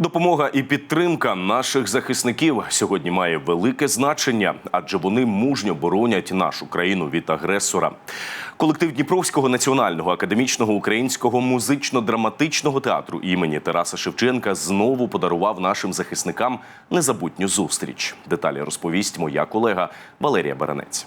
Допомога і підтримка наших захисників сьогодні має велике значення, адже вони мужньо боронять нашу країну від агресора. Колектив Дніпровського національного академічного українського музично-драматичного театру імені Тараса Шевченка знову подарував нашим захисникам незабутню зустріч. Деталі розповість моя колега Валерія Баранець.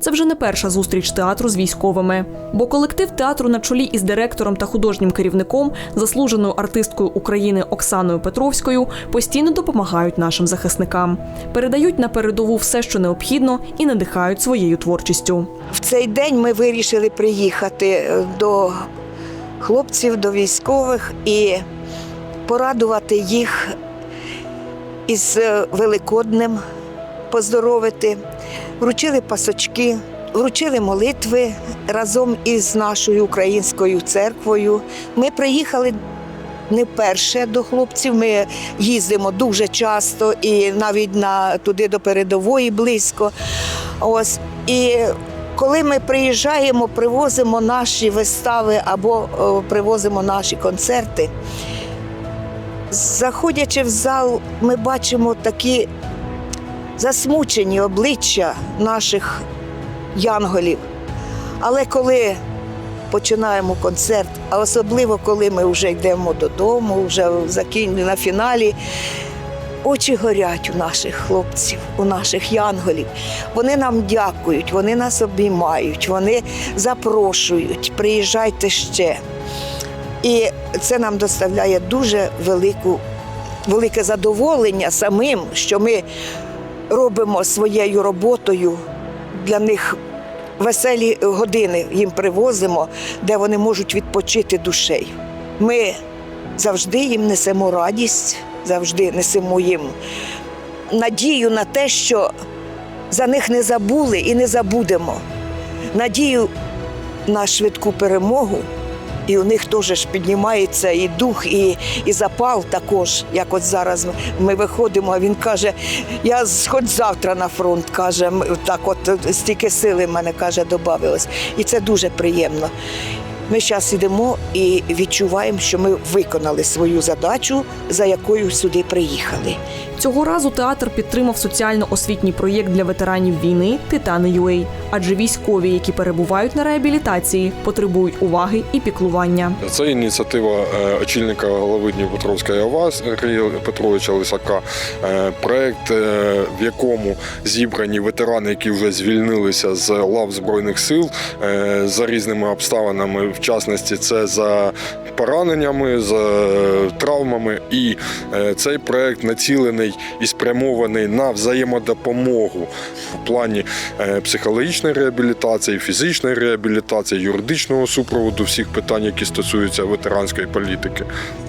Це вже не перша зустріч театру з військовими, бо колектив театру на чолі із директором та художнім керівником, заслуженою артисткою України Оксаною Петровською, постійно допомагають нашим захисникам, передають на передову все, що необхідно, і надихають своєю творчістю. В цей день ми вирішили приїхати е, до хлопців, до військових і порадувати їх із е, Великоднем, поздоровити. Вручили пасочки, вручили молитви разом із нашою українською церквою. Ми приїхали не вперше до хлопців. Ми їздимо дуже часто і навіть на туди до передової близько. Ось і коли ми приїжджаємо, привозимо наші вистави або о, привозимо наші концерти. Заходячи в зал, ми бачимо такі засмучені обличчя наших янголів. Але коли починаємо концерт, а особливо коли ми вже йдемо додому, вже на фіналі, очі горять у наших хлопців, у наших янголів. Вони нам дякують, вони нас обіймають, вони запрошують, приїжджайте ще. І це нам доставляє дуже велику, велике задоволення самим, що ми робимо своєю роботою для них веселі години їм привозимо, де вони можуть відпочити душею. Ми завжди їм несемо радість, завжди несемо їм надію на те, що за них не забули і не забудемо. Надію на швидку перемогу. І у них теж ж піднімається і дух, і, і запал також. Як от зараз ми виходимо, а він каже: я хоч завтра на фронт, каже, так от е, стільки сили в мене каже, додавилось. І це дуже приємно. Ми зараз йдемо і відчуваємо, що ми виконали свою задачу, за якою сюди приїхали. Цього разу театр підтримав соціально-освітній проєкт для ветеранів війни Титани ЮЕЙ, адже військові, які перебувають на реабілітації, потребують уваги і піклування. Це ініціатива е, очільника голови Дніпропетровської ОВА Сергія Петровича Лисака. Е, Проект, е, в якому зібрані ветерани, які вже звільнилися з лав збройних сил за різними обставинами, в частності це за пораненнями, за травмами. І цей проект націлений і спрямований на взаємодопомогу в плані е, психологічної реабілітації, фізичної реабілітації, юридичного супроводу всіх питань, які стосуються ветеранської політики.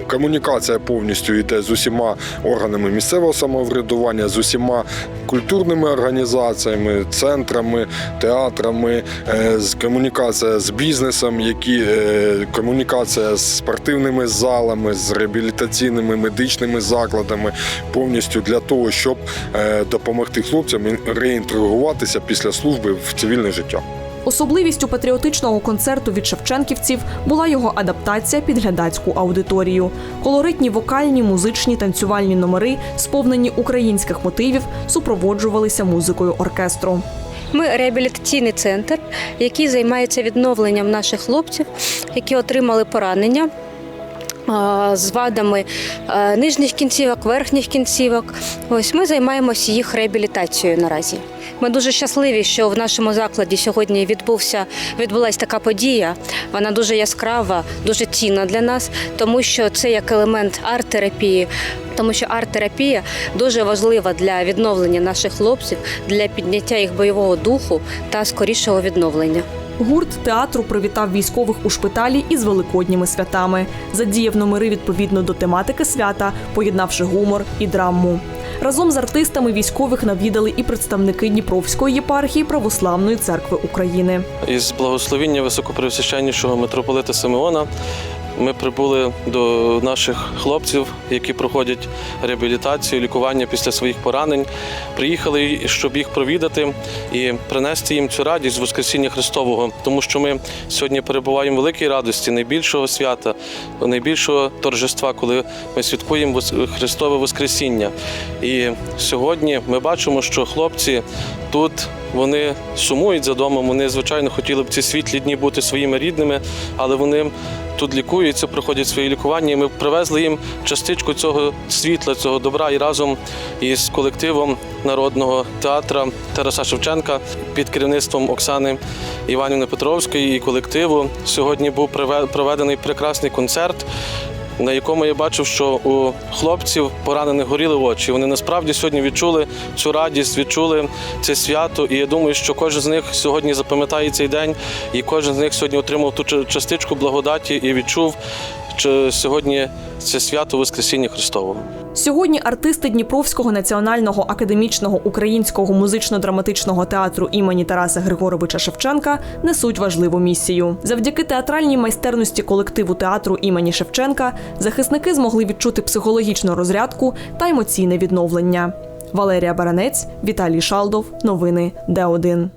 Комунікація повністю йде з усіма органами місцевого самоврядування, з усіма культурними організаціями, центрами, театрами, е, з комунікація з бізнесом, які е, комунікація з спортивними залами, з реабілітаційними медичними закладами, повністю для того, щоб е, допомогти хлопцям реінтегруватися після служби в цивільне життя. Особливістю патріотичного концерту від шевченківців була його адаптація під глядацьку аудиторію. Колоритні вокальні, музичні, танцювальні номери, сповнені українських мотивів, супроводжувалися музикою оркестру. Ми реабілітаційний центр, який займається відновленням наших хлопців, які отримали поранення. А, З вадами е, нижніх кінцівок, верхніх кінцівок. Ось ми займаємося їх реабілітацією наразі. Ми дуже щасливі, що в нашому закладі сьогодні відбувся відбулася така подія. Вона дуже яскрава, дуже цінна для нас, тому що це як елемент арт-терапії. Тому що арт-терапія дуже важлива для відновлення наших хлопців, для підняття їх бойового духу та скорішого відновлення. Гурт театру привітав військових у шпиталі із великодніми святами. Задіяв номери відповідно до тематики свята, поєднавши гумор і драму. Разом з артистами військових навідали і представники Дніпровської єпархії Православної церкви України. із благословіння високопревсвященнішого митрополита Симеона ми прибули до наших хлопців, які проходять реабілітацію, лікування після своїх поранень. Приїхали, щоб їх провідати і принести їм цю радість Воскресіння Христового, тому що ми сьогодні перебуваємо в великій радості найбільшого свята, найбільшого торжества, коли ми святкуємо Христове Воскресіння. І сьогодні ми бачимо, що хлопці тут вони сумують за домом. Вони, звичайно, хотіли б ці світлі дні бути своїми рідними, але вони тут лікуються, проходять свої лікування. І ми привезли їм частичку цього світла, цього добра. І разом із колективом народного театру Тараса Шевченка під керівництвом Оксани Іванівни Петровської і колективу сьогодні був проведений прекрасний концерт на якому я бачив, що у хлопців поранених горіли очі. Вони насправді сьогодні відчули цю радість, відчули це свято. І я думаю, що кожен з них сьогодні запам'ятає цей день, і кожен з них сьогодні отримав ту ча- частичку благодаті і відчув, що сьогодні це свято Воскресіння Христового. Сьогодні артисти Дніпровського національного академічного українського музично-драматичного театру імені Тараса Григоровича Шевченка несуть важливу місію. Завдяки театральній майстерності колективу театру імені Шевченка захисники змогли відчути психологічну розрядку та емоційне відновлення. Валерія Баранець, Віталій Шалдов. Новини Д1.